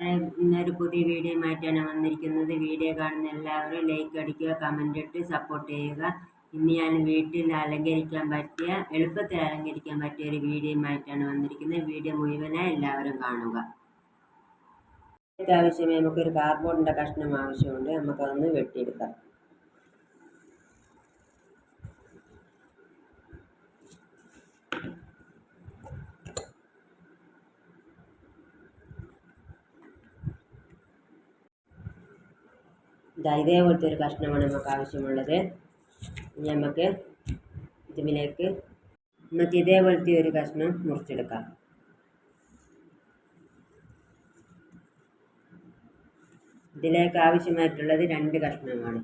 ഇന്നൊരു പുതിയ വീഡിയോയുമായിട്ടാണ് വന്നിരിക്കുന്നത്. വീഡിയോ കാണുന്ന എല്ലാവരും ലൈക്ക് അടിക്കുക കമന്റ് ഇട്ട് സപ്പോർട്ട് ചെയ്യുക. ഇന്ന് ഞാൻ വീട്ടിൽ അലങ്കരിക്കാൻ പറ്റിയ എളുപ്പത്തിൽ അലങ്കരിക്കാൻ പറ്റിയ ഒരു വീഡിയോയുമായിട്ടാണ് വന്നിരിക്കുന്നത്. വീഡിയോ മുഴുവനായി എല്ലാവരും കാണുക. ആവശ്യമേ നമുക്കൊരു കാർഡ്ബോർഡിന്റെ കഷ്ണം ആവശ്യമുണ്ട്. നമുക്കതൊന്ന് വെട്ടിയെടുക്കാം. ഇതാ ഇതേപോലത്തെ ഒരു കഷ്ണമാണ് നമുക്ക് ആവശ്യമുള്ളത്. നമുക്ക് ഇതിലേക്ക് നമുക്ക് ഇതേപോലത്തെ ഒരു കഷ്ണം മുറിച്ചെടുക്കാം. ഇതിലേക്ക് ആവശ്യമായിട്ടുള്ളത് രണ്ട് കഷ്ണമാണ്.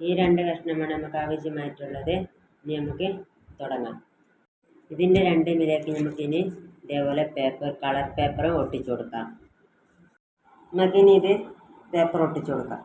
ഈ രണ്ട് കഷ്ണമാണ് നമുക്ക് ആവശ്യമായിട്ടുള്ളത്. ഇനി നമുക്ക് തുടങ്ങാം. ഇതിന്റെ രണ്ടിലേക്ക് നമുക്കിനി ഇതേപോലെ പേപ്പർ കളർ പേപ്പർ ഒട്ടിച്ചു കൊടുക്കാം. ഇത് പേപ്പർ ഒട്ടിച്ചു കൊടുക്കാം.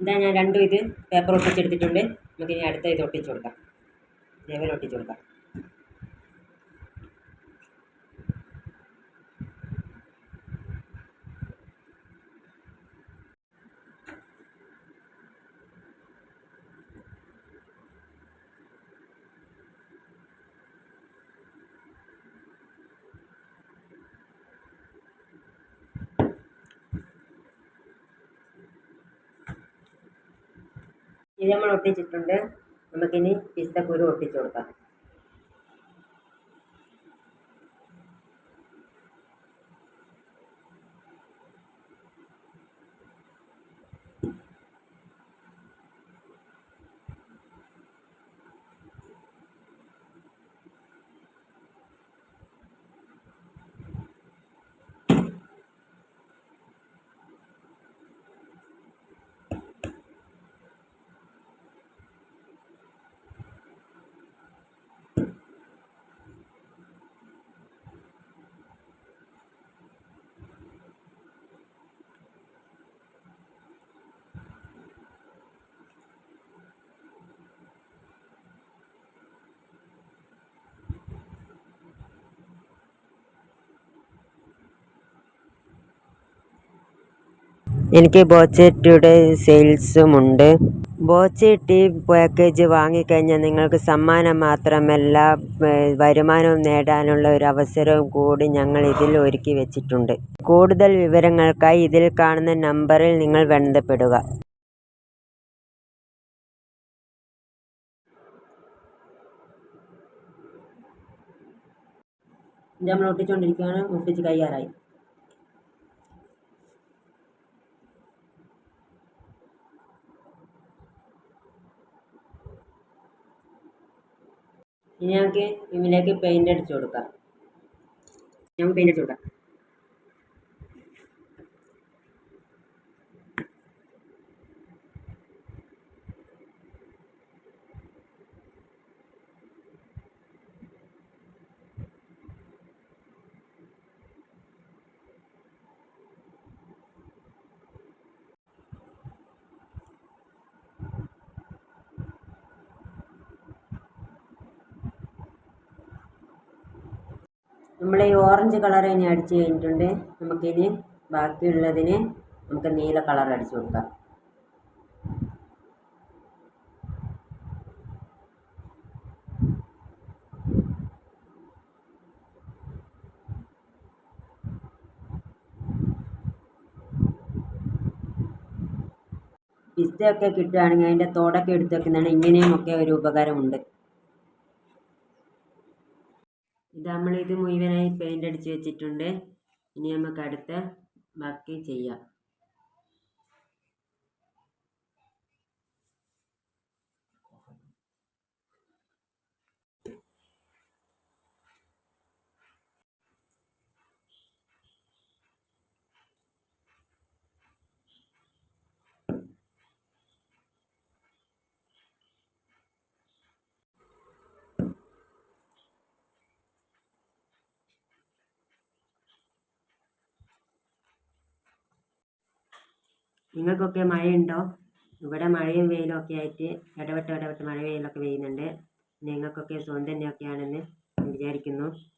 ഇതാ ഞാൻ രണ്ടും ഇത് പേപ്പർ ഒട്ടിച്ചെടുത്തിട്ടുണ്ട്. നമുക്ക് ഇനി അടുത്ത ഇത് ഒട്ടിച്ചു കൊടുക്കാം. ഇതേപോലെ ഒട്ടിച്ചു കൊടുക്കാം. ഇത് നമ്മൾ ഒട്ടിച്ചിട്ടുണ്ട്. നമുക്കിനി പിസ്തക്കുരു ഒട്ടിച്ചു കൊടുക്കാം. എനിക്ക് ബോച്ചെറ്റിയുടെ സെയിൽസുമുണ്ട് ബോച്ചെട്ടി പാക്കേജ് വാങ്ങിക്കഴിഞ്ഞാൽ നിങ്ങൾക്ക് സമ്മാനം മാത്രമല്ല വരുമാനവും നേടാനുള്ള ഒരു അവസരവും കൂടി ഞങ്ങൾ ഇതിൽ ഒരുക്കി വെച്ചിട്ടുണ്ട്. കൂടുതൽ വിവരങ്ങൾക്കായി ഇതിൽ കാണുന്ന നമ്പറിൽ നിങ്ങൾ ബന്ധപ്പെടുക. നമ്മൾ ഒട്ടിച്ചുകൊണ്ടിരിക്കുകയാണ് ഒട്ടിച്ച് കയ്യാറായി ഇനി ഞങ്ങൾക്ക് ഇതിലേക്ക് പെയിന്റ് അടിച്ചു കൊടുക്കാം. ഞാൻ പെയിന്റ് അടിച്ചു കൊടുക്കാം. നമ്മൾ ഈ ഓറഞ്ച് കളർ ഇനി അടിച്ച് കഴിഞ്ഞിട്ടുണ്ട്. നമുക്കിനി ബാക്കിയുള്ളതിന് നമുക്ക് നീല കളർ അടിച്ചു കൊടുക്കാം. പിസ്തയൊക്കെ കിട്ടുകയാണെങ്കിൽ അതിന്റെ തോടൊക്കെ എടുത്ത് വെക്കുന്നതാണ്. ഇങ്ങനെയും ഒക്കെ ഒരു ഉപകാരമുണ്ട്. ഇത് നമ്മളിത് മുഴുവനായി പെയിന്റ് അടിച്ച് വെച്ചിട്ടുണ്ട്. ഇനി നമുക്ക് അടുത്ത ബാക്കി ചെയ്യാം. നിങ്ങൾക്കൊക്കെ മഴയുണ്ടോ? ഇവിടെ മഴയും വെയിലും ഒക്കെ ആയിട്ട് ഇടവിട്ട് ഇടവിട്ട് മഴ വെയിലൊക്കെ പെയ്യുന്നുണ്ട്. നിങ്ങൾക്കൊക്കെ സുഖം തന്നെയൊക്കെയാണെന്ന് വിചാരിക്കുന്നു.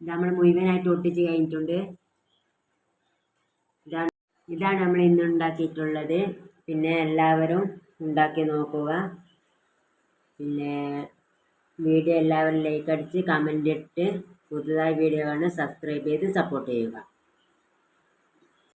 നമ്മൾ മുഴുവനായിട്ട് ഒട്ടിച്ച് കഴിഞ്ഞിട്ടുണ്ട്. ഇതാണ് ഇതാണ് നമ്മൾ ഇന്ന് ഉണ്ടാക്കിയിട്ടുള്ളത്. പിന്നെ എല്ലാവരും ഉണ്ടാക്കി നോക്കുക. പിന്നെ വീഡിയോ എല്ലാവരും ലൈക്ക് അടിച്ച് കമന്റ് ഇട്ട് പുതുതായി വീഡിയോ കാണാൻ സബ്സ്ക്രൈബ് ചെയ്ത് സപ്പോർട്ട് ചെയ്യുക.